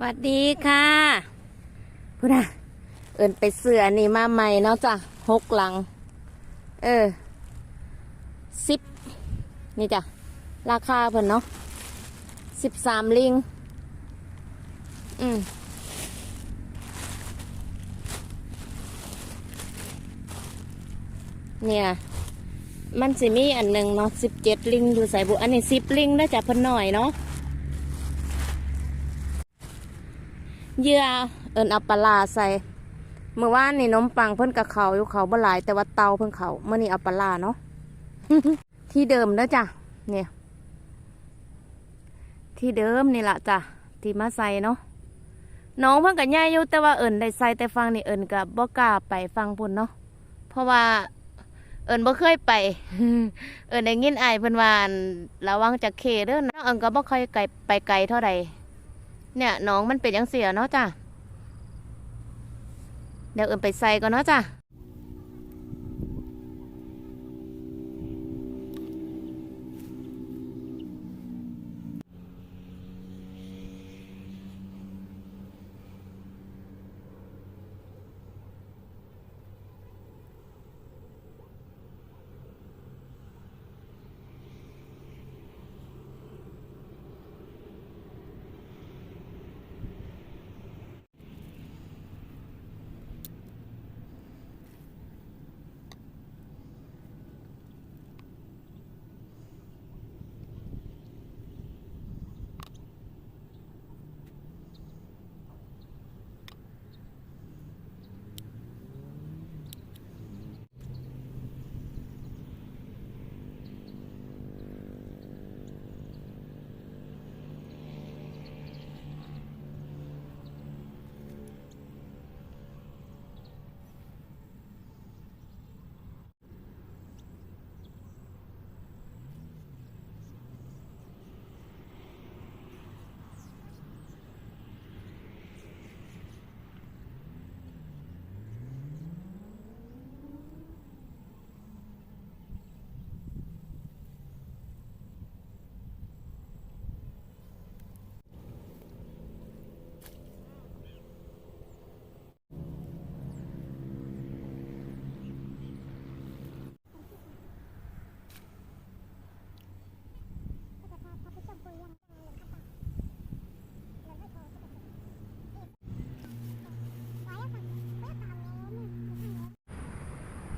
สวัสดีค่ะพูดนะเอินไปเสือนี่มาใหม่เนาะจ้ะหกหลัง เออสิบนี่จ้ะ ราคาเพิ่นเนาะสิบสามลิง อืมเนี่ย มันสิมีอันหนึ่งเนาะสิบเจ็ดลิงอยู่ใส่บุอันนี้สิบลิงแล้วจ้ะเพิ่นหน่อยเนาะ เยื่อเอินอัปปลาราใส่เมื่อวานนี่นมปังเพิ่นกับเขาอยู่เขาบ่หลายแต่ว่าเตาเพิ่นเขาเมื่อนี้อัปปลาราเนาะที่เดิมเด้อจ้ะเนี่ย ที่เดิมนี่ละจ้ะที่มาใส่เนาะน้องเพิ่นกับย่ายอยู่แต่ว่าเอิญได้ใส่แต่ฟังนี่เอิญกับบ่กล้าไปฟังพุ่นเนาะเพราะว่าเอิญบ่เคยไป เอิญได้ยินอายเพิ่นว่าอั่นระวังจากเคเด้อนะเอิญก็บ่ค่อยไกลไปไกลเท่าใด เนี่ยน้องมันเป็นยังเสียเนาะจ้ะเดี๋ยวเอิมไปใส่ก่อนเนาะจ้ะ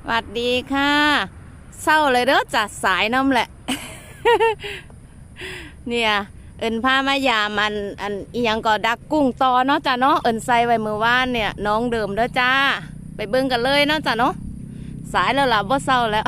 ส วัสดีค่ะ เศร้าเลยเด้อจัดสายน้ำแหละ เนี่ยเอินพามายามันอันอียังก็ดักกุ้งตอเนาะจ้ะเนาะเอินใส่ไว้มือว่านเนี่ย น้องเดิมเด้อจ้า ไปเบิ่งกันเลยเนาะจ้ะเนาะสายแล้วล่ะบ่เศร้าแล้ว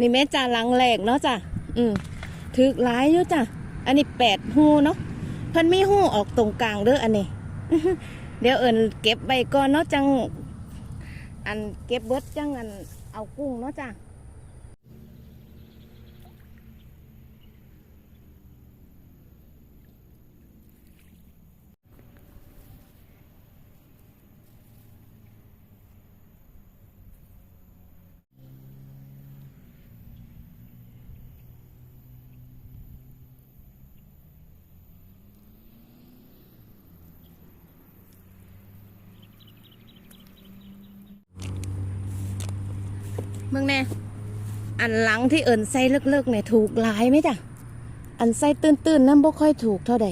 นี่แม่จ่าหลังแหลกเนาะจ้ะอืมถึกหลายอยู่จ้ะอันนี้แปดหูเนาะเพิ่นมีหูออกตรงกลางเด้ออันนี้ เดี๋ยวเอิญเก็บใบก่อนเนาะจัง อันเก็บเบิดจังอันเอากุ้งเนาะจ้ะ มึงแน่อันหลังที่เอิญใส่เลิกๆเนี่ยถูกหลายไหมจ้ะอันใส่ตื้นๆนั่นบ่ค่อยถูกเท่าใด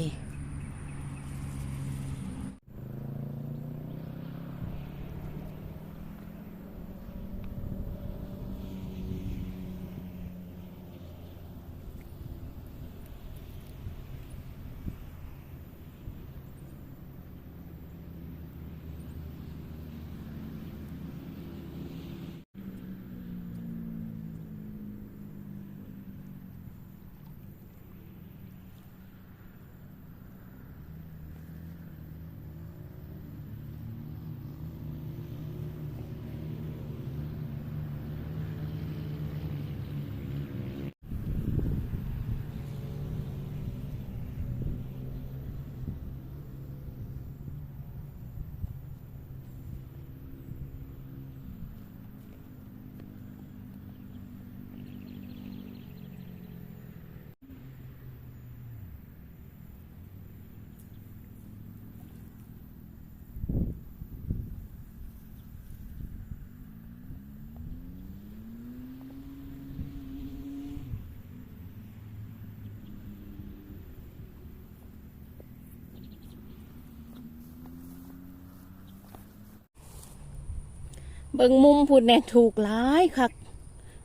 เบิ่งมุมพูดแน่ถูกหลายคัก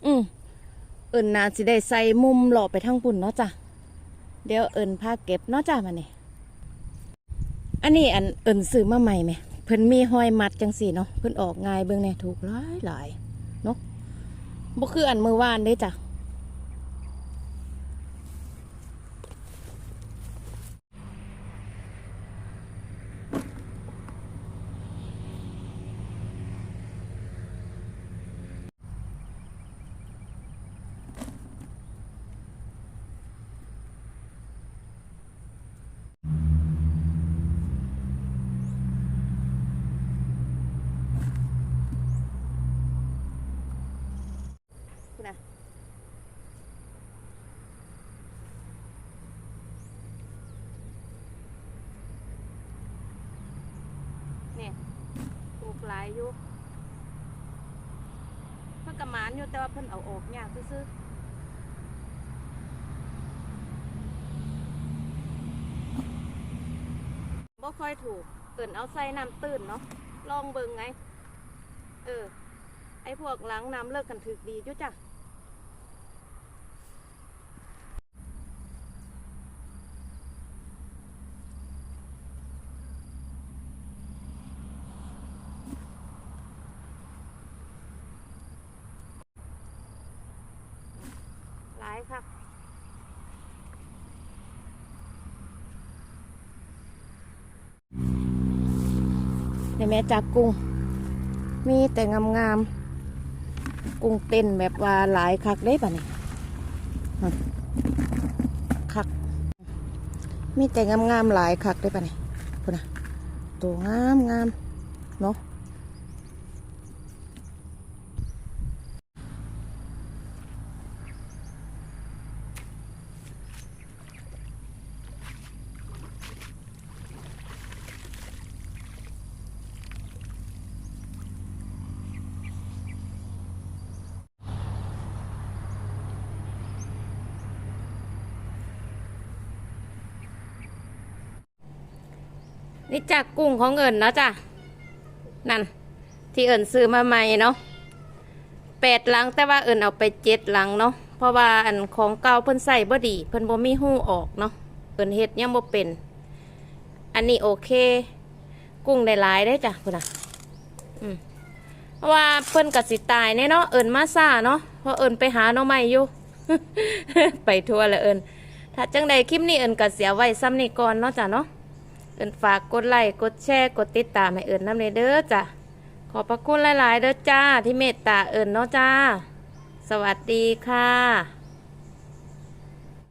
อืมเอิญนาสิได้ใส่มุมหล่อไปทั้งปุ่นเนาะจ้ะ เดี๋ยวเอิญพาเก็บเนาะจ้ะมาเนี่ยอันนี้อันเอิญซื้อมาใหม่ไหมเพิ่นมีห้อยมัดจังสี่เนาะเพิ่นออกง่ายเบิ่งแน่ถูกหลายหลายเนาะบ่คืออันเมื่อวานเด้จ้ะ คุณอะเนี่ยปลูกหลายอยู่มันกระมานอยู่แต่ว่าเพิ่นเอาออกยากซื้อบ่ค่อยถูกเกินเอาใส่น้ำตื้นเนาะลองเบิ่งไง เออ ไอ้พวกล้างน้ำเลิกกันถึกดีจุจ้ะ หลายค่ะ ใน แม่จากกุ้ง มีแต่งามๆกุ้งเต้นแบบว่าหลายคักได้ป่ะนี่คัก มีแต่งามๆหลายคักได้ป่ะนี่พุ่นนะตัวงามงามเนาะ นี่จากกุ้งของเอิญเนาะจ้ะนั่น ที่เอิญซื้อมาใหม่เนาะแปดหลังแต่ว่าเอิญเอาไปเจ็ดหลังเนาะเพราะว่าอันของเก่าเพิ่นใส่บ่ดี เพิ่นบ่มีหูออกเนาะเอิญเฮ็ดยังบ่เป็น อันนี้โอเค กุ้งได้หลายได้จ้ะคุณน่ะอืมเพราะว่าเพิ่นก็สิตายแน่เนาะเอิญมาซ่าเนาะเพราะเอิญไปหาน่อไม้อยู่ไปทั่วแล้วเอิญถ้าจังใดคลิปนี้เอิญก็เสียไว้ซ้ำนี่ก่อนเนาะจ้ะเนาะ เอิญฝากกดไลค์กดแชร์กดติดตามให้เอินน้ำเลยเด้อจ้ะขอบพระคุณหลาย ๆ เด้อจ้าที่เมตตาเอิญเนาะจ้า สวัสดีค่ะ